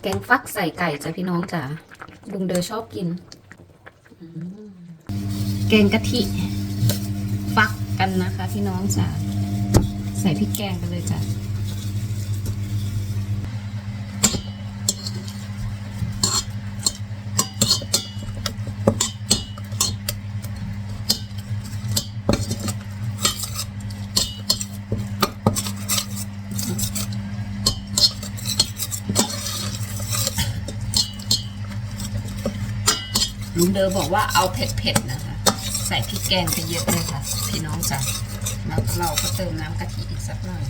แกงฟักใส่ไก่จ้ะพี่น้องจ๋าลุงเดอชอบกิน แกงกะทิ ฟักกันนะคะพี่น้องจ๋าใส่พริกแกงกันเลยจ้ะ ลุงเดอบอกว่าเอาเผ็ดๆนะคะ ใส่พริกแกงไปเยอะเลยค่ะ พี่น้องจ๋าแล้วเราก็เติมน้ำกะทิอีกสักหน่อย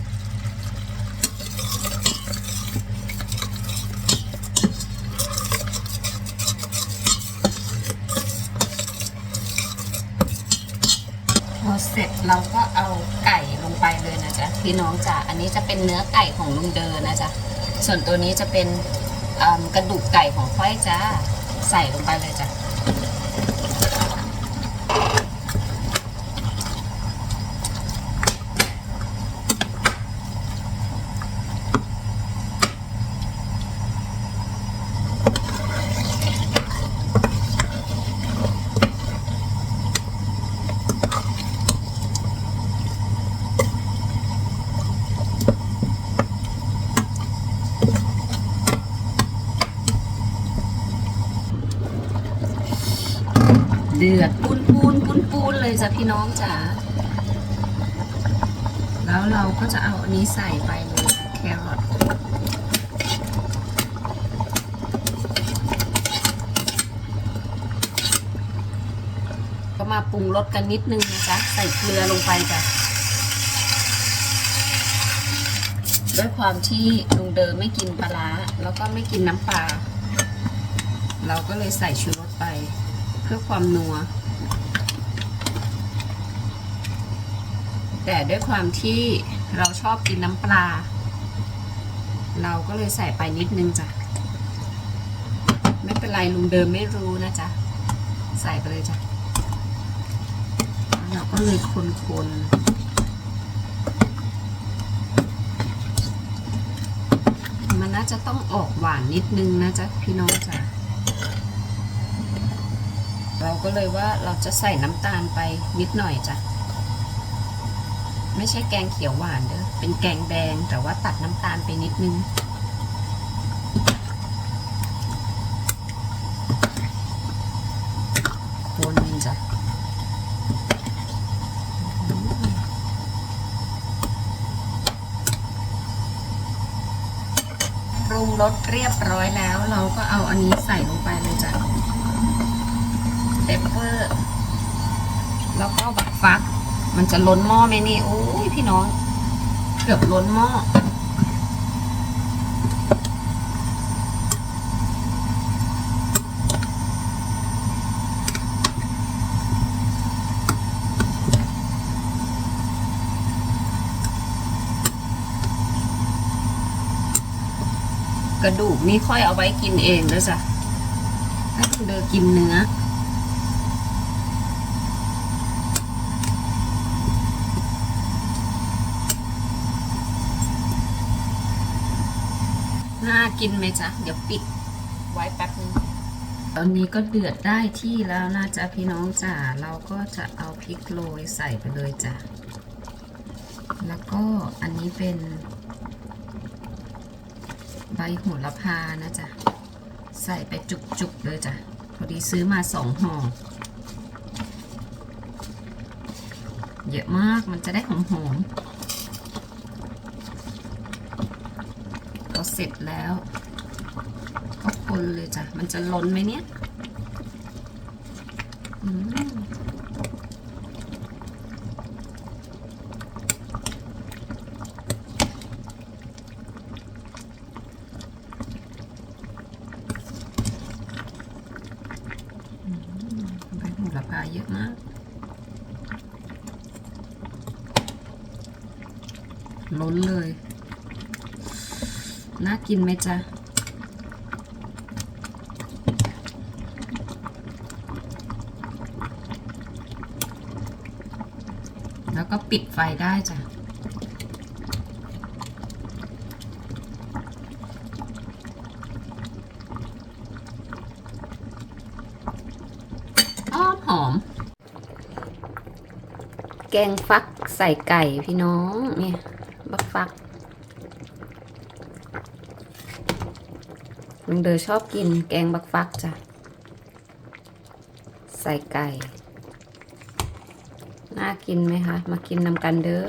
พอเสร็จเราก็เอาไก่ลงไปเลยนะจ๊ะพี่น้องจ๋าอันนี้จะเป็นเนื้อไก่ของลุงเดอนะจ๊ะส่วนตัวนี้จะเป็นกระดูกไก่ของค่อยจ้า ใส่ลงไปเลยจ้ะ เดือดปูนปูนปูนปูนเลยจ้ะพี่น้องจ๋าแล้วเราก็จะเอาอันนี้ใส่ไปเลยแครอทก็มาปรุงรสกันนิดนึงนะจ๊ะใส่เกลือลงไปจ้ะด้วยความที่ลุงเดิมไม่กินปลาร้าแล้วก็ไม่กินน้ำปลาเราก็เลยใส่ชูรสไป เพื่อความนัว แต่ด้วยความที่เราชอบกินน้ำปลา เราก็เลยใส่ไปนิดนึงจ้ะ ไม่เป็นไรลุงเดิมไม่รู้นะจ๊ะ ใส่ไปเลยจ้ะ เราก็เลยคนๆมันน่าจะต้องออกหวานนิดนึงนะจ๊ะพี่น้องจ้ะ เราก็เลยว่าเราจะใส่น้ำตาลไปนิดหน่อยจ้ะ ไม่ใช่แกงเขียวหวานเด้อ เป็นแกงแดงแต่ว่าตัดน้ำตาลไปนิดนึง คนจ้ะปรุงรสเรียบร้อยแล้ว เราก็เอาอันนี้ใส่ลงไปเลยจ้ะ เปปเปอร์ แล้วก็บักฟัก มันจะล้นหม้อไหมนี่ โอ้ยพี่น้อง เกือบล้นหม้อกระดูกนี่ค่อยเอาไว้กินเองด้วยจ้ะให้คุณเดอกินเนื้อ กินไหมจ๊ะ เดี๋ยวปิดไว้แป๊บนึง ตอนนี้ก็เดือดได้ที่แล้วนะจ๊ะพี่น้องจ๋า เราก็จะเอาพริกโรยใส่ไปเลยจ้ะ แล้วก็อันนี้เป็นใบโหระพานะจ๊ะ ใส่ไปจุกๆเลยจ้ะ พอดีซื้อมาสองห่อ เยอะมากมันจะได้หอมๆพอ เสร็จแล้วก็คนเลยจ้ะ มันจะล้นไหมเนี่ยอืมใบโหระพาเยอะมาก ล้นเลย น่ากินไหมจ๊ะแล้วก็ปิดไฟได้จ้ะ อ้อหอม แกงฟักใส่ไก่พี่น้อง เนี่ยบักฟัก ลุงเดอชอบกินแกงบักฟักจ้ะ ใส่ไก่ น่ากินไหมคะ มากินนำกันเด้อ